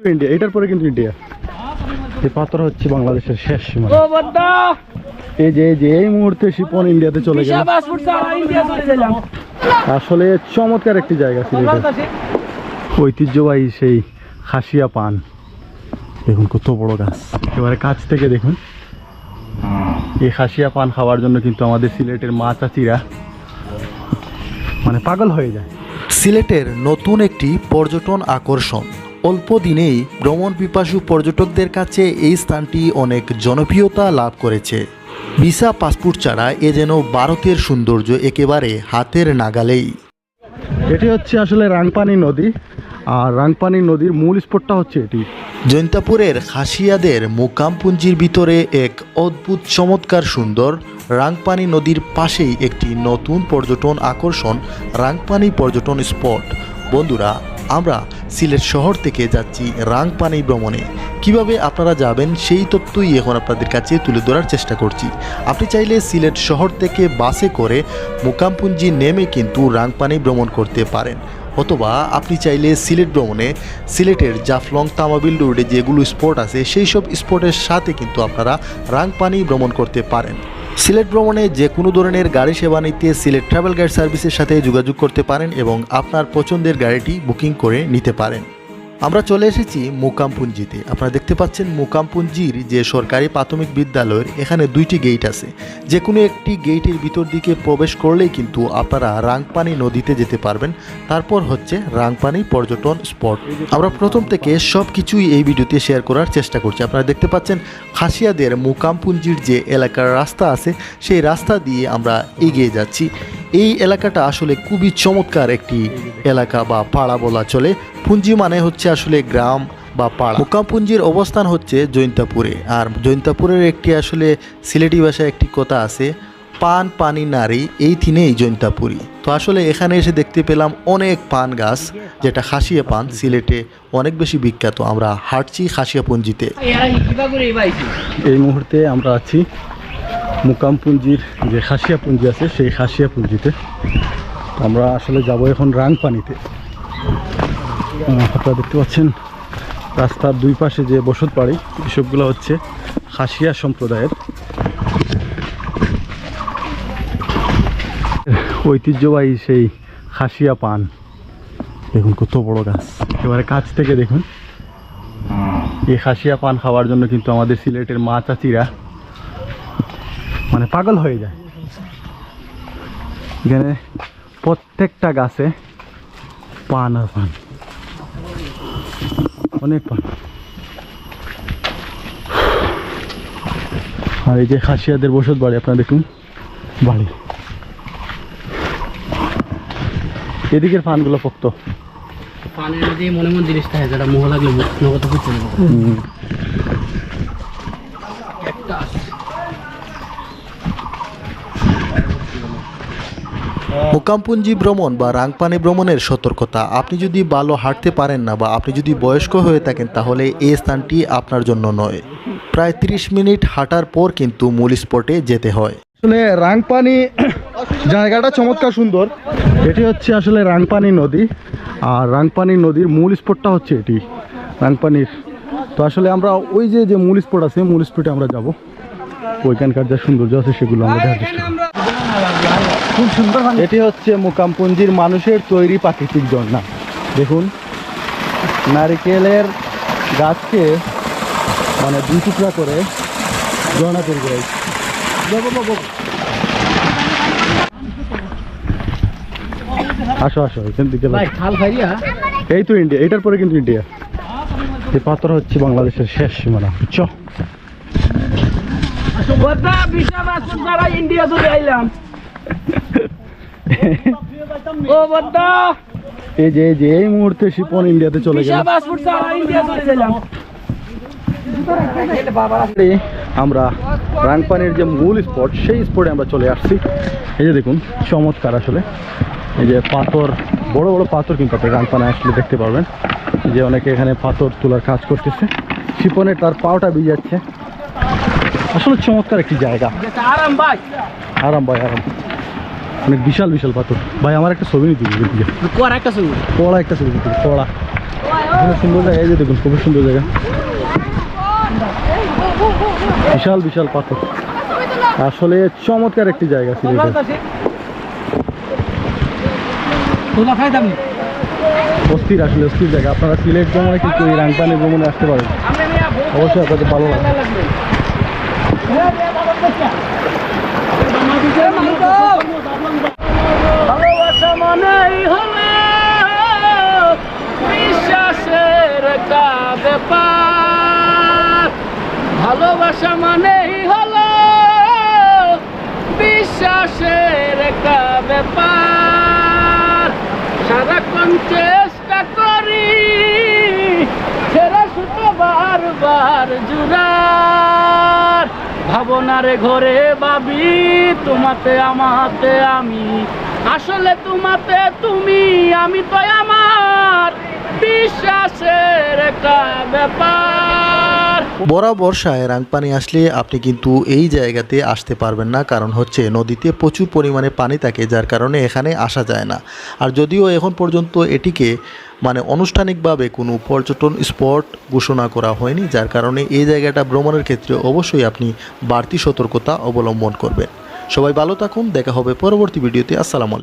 India এটার পরে কিন্তু ইন্ডিয়া এই পাথর হচ্ছে বাংলাদেশের শেষ সীমা এই যে এই যে এই মুহূর্তে শিপন ইন্ডিয়াতে চলে গেল। আসলে চমৎকার একটি জায়গা সিলেটের ঐতিহ্যবাহী সেই খাসিয়া পান। দেখুন কত বড় গাছ। এবারে কাছ থেকে দেখুন। এই খাসিয়া পান খাওয়ার জন্য কিন্তু আমাদের সিলেটের মা চাচিরা মানে পাগল হয়ে যায়। সিলেটের নতুন একটি পর্যটন আকর্ষণ। অল্প দিনেই ভ্রমণ পিপাসু পর্যটকদের কাছে এই স্থানটি অনেক জনপ্রিয়তা লাভ করেছে। ভিসা পাসপোর্ট ছাড়া এ যেন ভারতের সৌন্দর্য একেবারে হাতের নাগালেই। এটি হচ্ছে আসলে রাংপানি নদী আর রাংপানি নদীর মূল স্পটটা হচ্ছে এটি। জৈন্তাপুরের খাসিয়াদের মোকামপুঞ্জির ভিতরে এক অদ্ভুত চমৎকার সুন্দর রাংপানি নদীর পাশেই একটি নতুন পর্যটন আকর্ষণ রাংপানি পর্যটন স্পট। বন্ধুরা আমরা সিলেট শহর থেকে যাচ্ছি রাংপানি ভ্রমণে। কীভাবে আপনারা যাবেন সেই তথ্যই এখন আপনাদের কাছে তুলে ধরার চেষ্টা করছি। আপনি চাইলে সিলেট শহর থেকে বাসে করে মোকামপুঞ্জি নেমে কিন্তু রাংপানি ভ্রমণ করতে পারেন। অথবা আপনি চাইলে সিলেট ভ্রমণে সিলেটের জাফলং তামাবিল রোডে যেগুলো স্পট আছে সেই সব স্পটের সাথে কিন্তু আপনারা রাংপানি ভ্রমণ করতে পারেন। সিলেট ভ্রমণে যে কোনো ধরনের গাড়ি সেবা নিতে সিলেট ট্রাভেল গাইড সার্ভিসের সাথে যোগাযোগ করতে পারেন এবং আপনার পছন্দের গাড়িটি বুকিং করে নিতে পারেন। আমরা চলে এসেছি মোকামপুঞ্জিতে আপনারা দেখতে পাচ্ছেন মোকামপুঞ্জির যে সরকারি প্রাথমিক বিদ্যালয়ের এখানে দুইটি গেট আছে। যে কোনো একটি গেটের ভিতর দিকে প্রবেশ করলেই কিন্তু আপনারা রাংপানি নদীতে যেতে পারবেন। তারপর হচ্ছে রাংপানি পর্যটন স্পট। আমরা প্রথম থেকে সব কিছুই এই ভিডিওতে শেয়ার করার চেষ্টা করছি। আপনারা দেখতে পাচ্ছেন খাসিয়াদের মোকামপুঞ্জির যে এলাকার রাস্তা আছে, সেই রাস্তা দিয়ে আমরা এগিয়ে যাচ্ছি। এই এলাকাটা আসলে খুবই চমৎকার একটি এলাকা বা পাড়া বলা চলে। পুঞ্জি মানে হচ্ছে আসলে গ্রাম বা পাড়া। মোকামপুঞ্জির অবস্থান হচ্ছে জৈন্তাপুরে। আর জৈন্তাপুরের একটি আসলে সিলেটি ভাষায় একটি কথা আছে পান পানি নারী এই তিনেই জৈন্তাপুরি। তো আসলে এখানে এসে দেখতে পেলাম অনেক পান গাছ যেটা খাসিয়া পান সিলেটে অনেক বেশি বিখ্যাত। আমরা হাঁটছি খাসিয়া পুঞ্জিতে। এরা কিবা করে পাইছি এই মুহূর্তে আমরা আছি মুকামপুঞ্জির যে খাসিয়া পুঞ্জি আছে সেই খাসিয়া পুঞ্জিতে আমরা আসলে যাব এখন রাংপানিতে। আপনারা দেখতে পাচ্ছেন রাস্তার দুই পাশে যে বসত বাড়ি এসবগুলো হচ্ছে খাসিয়া সম্প্রদায়ের। ঐতিহ্যবাহী সেই খাসিয়া পান। দেখুন কত বড় গাছ। এবারে কাছ থেকে দেখুন। এই খাসিয়া পান খাওয়ার জন্য কিন্তু আমাদের সিলেটের মা চাচিরা মানে পাগল হয়ে যায়। এখানে প্রত্যেকটা গাছে পান আর পান। অনেক পান। আর এই যে খাসিয়াদের বসত বাড়ি আপনারা দেখুন। বাড়ি। এদিকের পানগুলো পোক্ত। পানির নদী মনে মন জিনিসটা হয় যেটা মোহ লাগলে মুখ নগদ হচ্ছে মোকামপুঞ্জি ভ্রমণ বা রাংপানি ভ্রমণের সতর্কতা। আপনি যদি ভালো হাঁটতে পারেন না বা আপনি যদি বয়স্ক হয়ে থাকেন, তাহলে এই স্থানটি আপনার জন্য নয়। প্রায় 30 মিনিট হাঁটার পর কিন্তু মূল স্পটে যেতে হয়। আসলে রাংপানি জায়গাটা চমৎকার সুন্দর। এটি হচ্ছে আসলে রাংপানি নদী। আর রাংপানি নদীর মূল স্পটটা হচ্ছে এটি, রাংপানির। তো আসলে আমরা ওই যে যে মূল স্পট আছে, মূল স্পটে আমরা যাব। ওইখানকার যা সৌন্দর্য আছে, সেগুলো আমরা দেখার চেষ্টা খুব সুন্দর এটি হচ্ছে মোকামপুঞ্জির মানুষের তৈরি প্রাকৃতিক ঝর্ণা। দেখুন নারিকেলের গাছকে মানে দুই টুকরা করে ঝর্ণা তৈরি করে আসো আসো এখান থেকে এই তো ইন্ডিয়া এটার পরে কিন্তু ইন্ডিয়া এই পাথর হচ্ছে বাংলাদেশের শেষ সীমানা বিশা ইন্ডিয়া চলে আইলাম। ও বদ্দা এই যে যে এই মুহূর্তে শিপন ইন্ডিয়াতে চলে গেল। আমরা রাংপানির যে মূল স্পট সেই স্পটে আমরা চলে আসছি। এই যে দেখুন চমৎকার আসলে। এই যে পাথর বড় বড় পাথর কিন্তু আপনি রাংপানে আসলে দেখতে পারবেন। যে অনেকে এখানে পাথর তোলার কাজ করতেছে। শিপনের তার পাওটা যাচ্ছে। আসলে চমৎকার একটি জায়গা। আরাম ভাই। আরাম ভাই আরাম। অনেক বিশাল বিশাল পাথর। ভাই আমার একটা ছবি নিতে কর একটা ছবি। কড়া একটা ছবি নিতে কড়া। সুন্দর জায়গা এই যে দেখুন খুবই সুন্দর জায়গা। বিশাল বিশাল পাথর। আসলে চমৎকার একটি জায়গা দামি অস্থির আসলে অস্থির জায়গা। আপনারা সিলেট ভ্রমণে কিন্তু এই রাংপানি ভ্রমণে আসতে পারেন। অবশ্যই আপনাদের ভালো লাগবে। ভালোবাসা মানেই হলো বিশ্বাসের একটা ব্যাপার ভালোবাসা মানেই হলো বিশ্বাসের একটা ব্যাপার সারাক্ষণ চেষ্টা করি ছেড়া সুতো বারবার জুড়ার। ভাবনারে ঘরে ভাবি, তোমাতে আমাতে আমি আসলে তোমাতে তুমি, আমি তো আমার বিশ্বাসের একটা ব্যাপার। বড়া বর্ষায় রাংপানি আসলে আপনি কিন্তু এই জায়গাতে আসতে পারবেন না, কারণ হচ্ছে নদীতে প্রচুর পরিমাণে পানি থাকে, যার কারণে এখানে আসা যায় না। আর যদিও এখন পর্যন্ত এটিকে মানে আনুষ্ঠানিকভাবে কোনো পর্যটন স্পট ঘোষণা করা হয়নি, যার কারণে এই জায়গাটা ভ্রমণের ক্ষেত্রে অবশ্যই আপনি বাড়তি সতর্কতা অবলম্বন করবেন। সবাই ভালো থাকুন দেখা হবে পরবর্তী ভিডিওতে। আসসালামু